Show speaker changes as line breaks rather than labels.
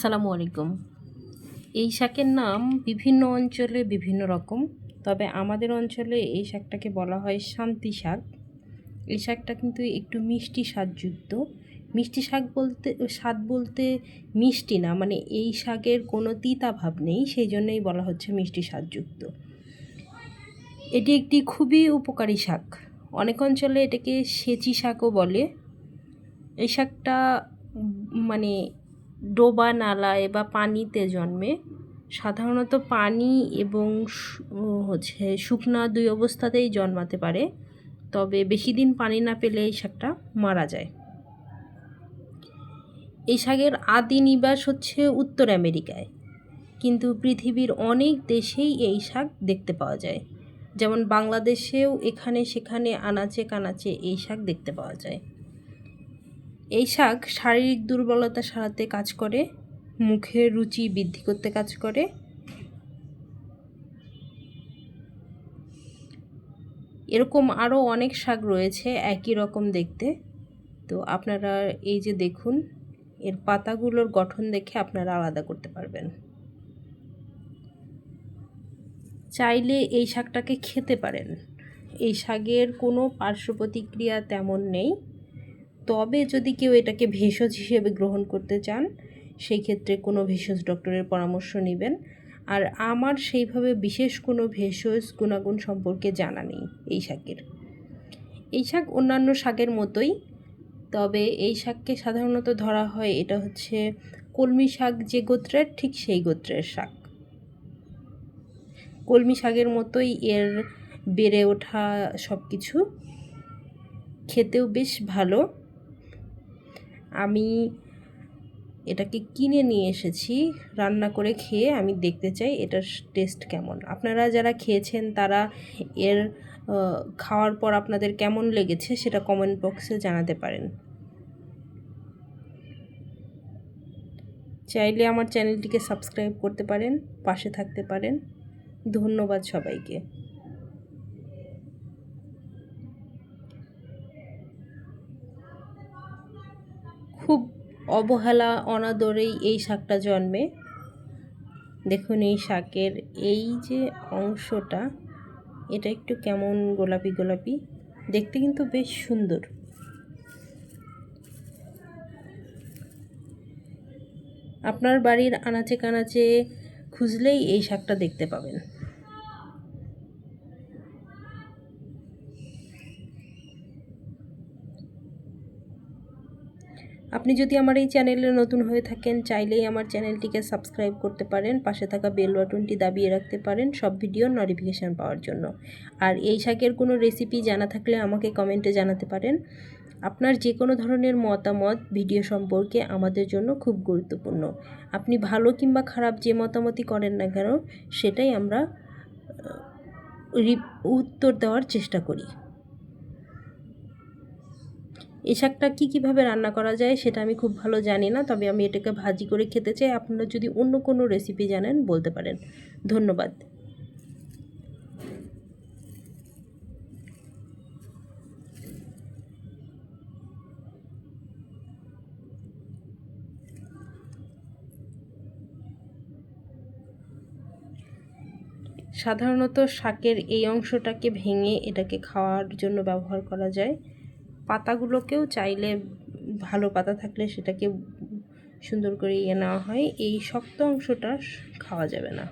আসসালামু আলাইকুম। এই শাকের নাম বিভিন্ন অঞ্চলে বিভিন্ন রকম, তবে আমাদের অঞ্চলে এই শাকটাকে বলা হয় শান্তি শাক। এই শাকটা কিন্তু একটু মিষ্টি স্বাদযুক্ত। মিষ্টি শাক বলতে, স্বাদ বলতে মিষ্টি না মানে এই শাকের কোনো তিতা ভাব নেই সেই জন্যই বলা হচ্ছে মিষ্টি স্বাদযুক্ত। এটি একটি খুবই উপকারী শাক। অনেক অঞ্চলে এটাকে সেচি শাকও বলে। এই শাকটা মানে ডোবা নালায় বা পানিতে জন্মে। সাধারণত পানি এবং হচ্ছে শুকনা দুই অবস্থাতেই জন্মাতে পারে। তবে বেশি দিন পানি না পেলে এই শাকটা মারা যায়। এই শাকের আদি নিবাস হচ্ছে উত্তর আমেরিকায়। কিন্তু পৃথিবীর অনেক দেশেই এই শাক দেখতে পাওয়া যায়। যেমন বাংলাদেশেও এখানে সেখানে আনাচে কানাচে এই শাক দেখতে পাওয়া যায়। এই শাক শারীরিক দুর্বলতা সারাতে কাজ করে মুখের রুচি বৃদ্ধি করতে কাজ করে। এরকম আরও অনেক শাক রয়েছে, একই রকম দেখতে। তো আপনারা এই যে দেখুন, এর পাতাগুলোর গঠন দেখে আপনারা আলাদা করতে পারবেন। চাইলে এই শাকটাকে খেতে পারেন। এই শাকের কোনো পার্শ্ব প্রতিক্রিয়া তেমন নেই। তবে যদি কেউ এটাকে ভেষজ হিসেবে গ্রহণ করতে চান, সেই ক্ষেত্রে কোনো ভেষজ ডক্টরের পরামর্শ নেবেন। আর আমার সেইভাবে বিশেষ কোনো ভেষজ গুণাগুণ সম্পর্কে জানা নেই এই শাকের। এই শাক অন্যান্য শাকের মতোই, তবে এই শাককে সাধারণত ধরা হয় এটা হচ্ছে কলমি শাক যে গোত্রের, ঠিক সেই গোত্রের শাক। কলমি শাকের মতোই এর বেড়ে ওঠা সব কিছু খেতেও বেশ ভালো। আমি এটাকে কিনে নিয়ে এসেছি, রান্না করে খেয়ে আমি দেখতে চাই এটার টেস্ট কেমন। আপনারা যারা খেয়েছেন তারা এর খাওয়ার পর আপনাদের কেমন লেগেছে সেটা কমেন্ট বক্সে জানাতে পারেন। চাইলে আমার চ্যানেলটিকে সাবস্ক্রাইব করতে পারেন, পাশে থাকতে পারেন। ধন্যবাদ সবাইকে। খুব অবহেলা অনাদরেই এই শাকটা জন্মে। দেখুন এই শাকের এই যে অংশটা, এটা একটু কেমন গোলাপি গোলাপি, দেখতে কিন্তু বেশ সুন্দর। আপনার বাড়ির আনাচে কানাচে খুঁজলেই এই শাকটা দেখতে পাবেন। আপনি যদি আমার এই চ্যানেলে নতুন হয়ে থাকেন, চাইলেই আমার চ্যানেলটিকে সাবস্ক্রাইব করতে পারেন, পাশে থাকা বেল বাটনটি দাবিয়ে রাখতে পারেন সব ভিডিওর নোটিফিকেশান পাওয়ার জন্য। আর এই শাকের কোনো রেসিপি জানা থাকলে আমাকে কমেন্টে জানাতে পারেন। আপনার যে কোনো ধরনের মতামত ভিডিও সম্পর্কে আমাদের জন্য খুব গুরুত্বপূর্ণ। আপনি ভালো কিংবা খারাপ যে মতামতই করেন না কেন, সেটাই আমরা উত্তর দেওয়ার চেষ্টা করি। এই শাকটা কী কীভাবে রান্না করা যায় সেটা আমি খুব ভালো জানি না, তবে আমি এটাকে ভাজি করে খেতে চাই। আপনারা যদি অন্য কোনো রেসিপি জানেন বলতে পারেন। ধন্যবাদ। সাধারণত শাকের এই অংশটাকে ভেঙে এটাকে খাওয়ার জন্য ব্যবহার করা যায়। পাতাগুলোকেও চাইলে ভালো পাতা থাকলে সেটাকে সুন্দর করে ইয়ে নেওয়া হয়। এই শক্ত অংশটা খাওয়া যাবে না।